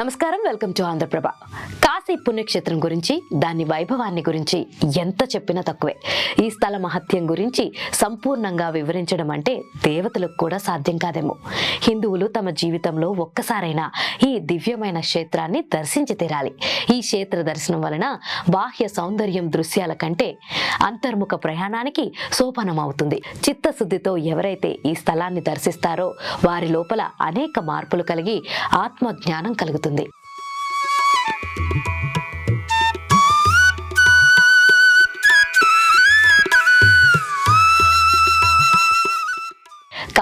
നമസ്കാരം. Welcome to ആന്ധ്രപ്രഭ. Kashi పుణ్యక్షేత్రం గురించి దాని వైభవాన్ని గురించి ఎంత చెప్పినా తక్కువే. ఈ స్థల మహత్యం గురించి సంపూర్ణంగా వివరించడం అంటే దేవతలకు కూడా సాధ్యం కాదేమో. హిందువులు తమ జీవితంలో ఒక్కసారైనా ఈ దివ్యమైన క్షేత్రాన్ని దర్శించి తీరాలి. ఈ క్షేత్ర దర్శనం వలన బాహ్య సౌందర్యం దృశ్యాల కంటే అంతర్ముఖ ప్రయాణానికి సోపానం అవుతుంది. చిత్తశుద్ధితో ఎవరైతే ఈ స్థలాన్ని దర్శిస్తారో వారి లోపల అనేక మార్పులు కలిగి ఆత్మజ్ఞానం కలుగుతుంది.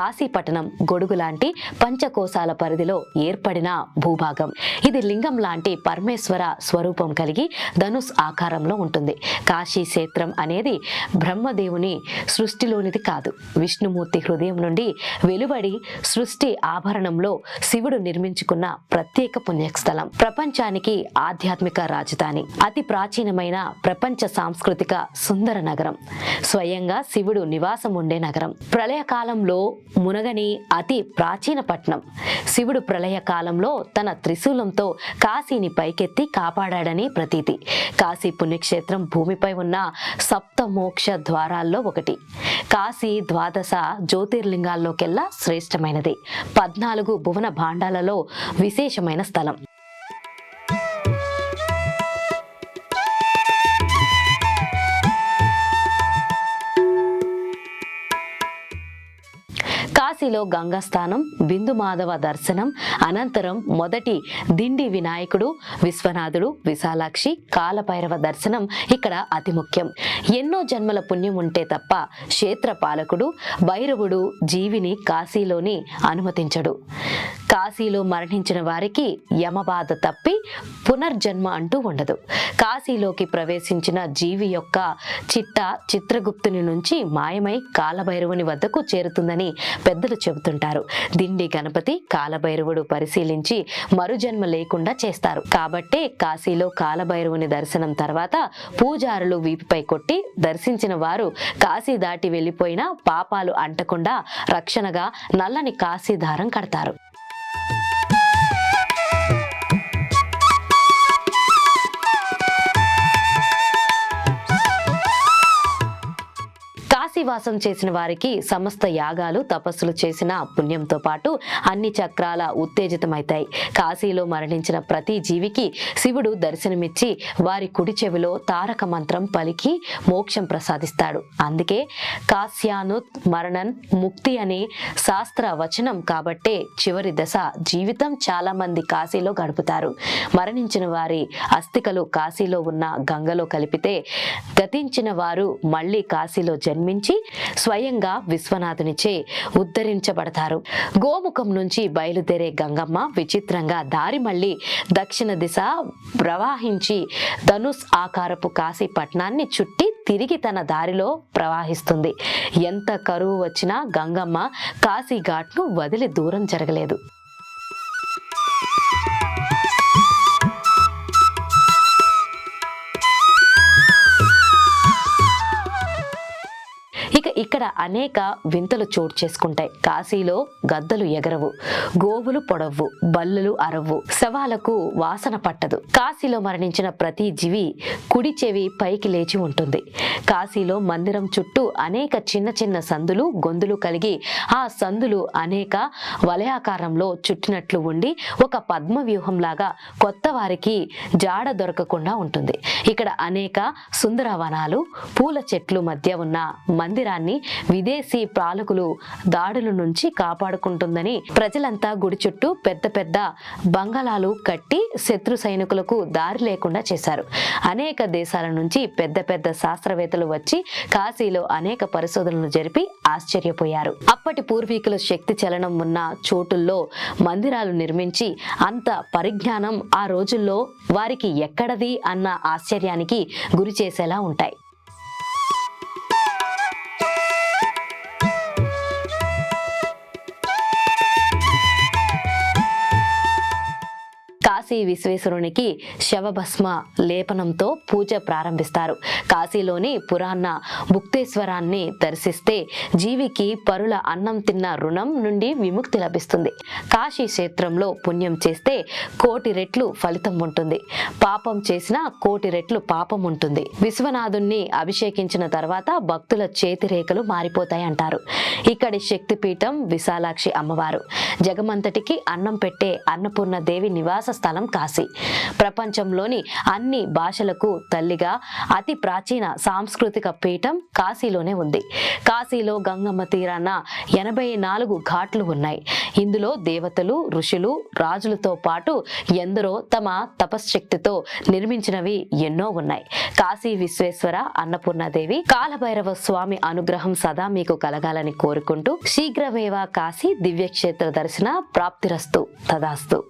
కాశీపట్టణం గొడుగు లాంటి పంచకోశాల పరిధిలో ఏర్పడిన భూభాగం. ఇది లింగం లాంటి పరమేశ్వర స్వరూపం కలిగి ధనుస్ ఆకారంలో ఉంటుంది. కాశీ క్షేత్రం అనేది బ్రహ్మదేవుని సృష్టిలోనిది కాదు. విష్ణుమూర్తి హృదయం నుండి వెలువడి సృష్టి ఆభరణంలో శివుడు నిర్మించుకున్న ప్రత్యేక పుణ్యస్థలం. ప్రపంచానికి ఆధ్యాత్మిక రాజధాని. అతి ప్రాచీనమైన ప్రపంచ సాంస్కృతిక సుందర నగరం. స్వయంగా శివుడు నివాసం ఉండే నగరం. ప్రళయకాలంలో మునగని అతి ప్రాచీన పట్నం. శివుడు ప్రళయ కాలంలో తన త్రిశూలంతో కాశీని పైకెత్తి కాపాడాడని ప్రతీతి. కాశీ పుణ్యక్షేత్రం భూమిపై ఉన్న సప్తమోక్ష ద్వారాల్లో ఒకటి. కాశీ ద్వాదశ జ్యోతిర్లింగాల్లోకెల్లా శ్రేష్టమైనది. పద్నాలుగు భువన భాండాలలో విశేషమైన స్థలం. కాశీలో గంగాస్థానం బిందు మాధవ దర్శనం అనంతరం మొదటి దిండి వినాయకుడు విశ్వనాథుడు విశాలాక్షి కాలభైరవ దర్శనం ఇక్కడ అతి ముఖ్యం. ఎన్నో జన్మల పుణ్యం ఉంటే తప్ప క్షేత్ర పాలకుడు భైరవుడు జీవిని కాశీలోని అనుమతించడు. కాశీలో మరణించిన వారికి యమబాధ తప్పి పునర్జన్మ అంటూ ఉండదు. కాశీలోకి ప్రవేశించిన జీవి యొక్క చిట్ట చిత్రగుప్తుని నుంచి మాయమై కాలభైరవుని వద్దకు చేరుతుందని పెద్దలు చెబుతుంటారు. దిండి గణపతి కాలభైరవుడు పరిశీలించి మరుజన్మ లేకుండా చేస్తారు. కాబట్టే కాశీలో కాలభైరవుని దర్శనం తర్వాత పూజారులు వీపిపై కొట్టి దర్శించిన వారు కాశీ దాటి వెళ్ళిపోయినా పాపాలు అంటకుండా రక్షణగా నల్లని కాశీ దారం కడతారు. ఉపవాసం చేసిన వారికి సమస్త యాగాలు తపస్సులు చేసిన పుణ్యంతో పాటు అన్ని చక్రాల ఉత్తేజితమవుతాయి కాశీలో మరణించిన ప్రతి జీవికి శివుడు దర్శనమిచ్చి వారి కుడి చెవిలో తారక మంత్రం పలికి మోక్షం ప్రసాదిస్తాడు. అందుకే కాశ్యానుత్ మరణన్ ముక్తి అనే శాస్త్ర వచనం కాబట్టే చివరి దశ జీవితం చాలా మంది కాశీలో గడుపుతారు. మరణించిన వారి అస్థికలు కాశీలో ఉన్న గంగలో కలిపితే గతించిన వారు మళ్ళీ కాశీలో జన్మించి స్వయంగా విశ్వనాథునిచే ఉద్ధరించబడతారు. గోముఖం నుంచి బయలుదేరే గంగమ్మ విచిత్రంగా దారి మళ్ళీ దక్షిణ దిశ ప్రవాహించి ధనుస్ ఆకారపు కాశీ పట్టణాన్ని చుట్టి తిరిగి తన దారిలో ప్రవాహిస్తుంది. ఎంత కరువు వచ్చినా గంగమ్మ కాశీ ఘాట్ను వదిలి దూరం జరగలేదు. ఇక్కడ అనేక వింతలు చోటు చేసుకుంటాయి. కాశీలో గద్దలు ఎగరవు గోవులు పొడవ్వు బల్లులు అరవ్వు శవాలకు వాసన పట్టదు. కాశీలో మరణించిన ప్రతి జీవి కుడి చెవి పైకి లేచి ఉంటుంది. కాశీలో మందిరం చుట్టూ అనేక చిన్న చిన్న సందులు గొంతులు కలిగి ఆ సందులు అనేక వలయాకారంలో చుట్టినట్లు ఉండి ఒక పద్మ వ్యూహంలాగా కొత్త వారికి జాడ దొరకకుండా ఉంటుంది. ఇక్కడ అనేక సుందరవనాలు పూల చెట్లు మధ్య ఉన్న మందిరాన్ని విదేశీ పాలకులు దాడుల నుంచి కాపాడుకుంటుందని ప్రజలంతా గుడి చుట్టూ పెద్ద పెద్ద బంగళాలు కట్టి శత్రు సైనికులకు దారి లేకుండా చేశారు. అనేక దేశాల నుంచి పెద్ద పెద్ద శాస్త్రవేత్తలు వచ్చి కాశీలో అనేక పరిశోధనలు జరిపి ఆశ్చర్యపోయారు. అప్పటి పూర్వీకుల శక్తి చలనం ఉన్న చోటుల్లో మందిరాలు నిర్మించి అంత పరిజ్ఞానం ఆ రోజుల్లో వారికి ఎక్కడది అన్న ఆశ్చర్యానికి గురి చేసేలా ఉంటాయి. కాశీ విశ్వేశ్వరునికి శవభస్మ లేపనంతో పూజ ప్రారంభిస్తారు. కాశీలోని పురాణ ముక్తేశ్వరాన్ని దర్శిస్తే జీవికి పరుల అన్నం తిన్న రుణం నుండి విముక్తి లభిస్తుంది. కాశీ క్షేత్రంలో పుణ్యం చేస్తే కోటి రెట్లు ఫలితం ఉంటుంది. పాపం చేసిన కోటి రెట్లు పాపం ఉంటుంది. విశ్వనాథుణ్ణి అభిషేకించిన తర్వాత భక్తుల చేతిరేఖలు మారిపోతాయి అంటారు ఇక్కడి శక్తిపీఠం విశాలాక్షి అమ్మవారు. జగమంతటికి అన్నం పెట్టే అన్నపూర్ణ దేవి నివాస స్థలం కాశీ ప్రపంచంలోని అన్ని భాషలకు తల్లిగా అతి ప్రాచీన సాంస్కృతిక పీఠం కాశీలోనే ఉంది. కాశీలో గంగమ్మ తీరాన ఎనభై నాలుగు ఘాట్లు ఉన్నాయి. ఇందులో దేవతలు ఋషులు రాజులతో పాటు ఎందరో తమ తపశ్శక్తితో నిర్మించినవి ఎన్నో ఉన్నాయి. కాశీ విశ్వేశ్వర అన్నపూర్ణాదేవి కాలభైరవ స్వామి అనుగ్రహం సదా మీకు కలగాలని కోరుకుంటూ శీఘ్రమేవా కాశీ దివ్యక్షేత్ర దర్శన ప్రాప్తిరస్తు తదాస్తు.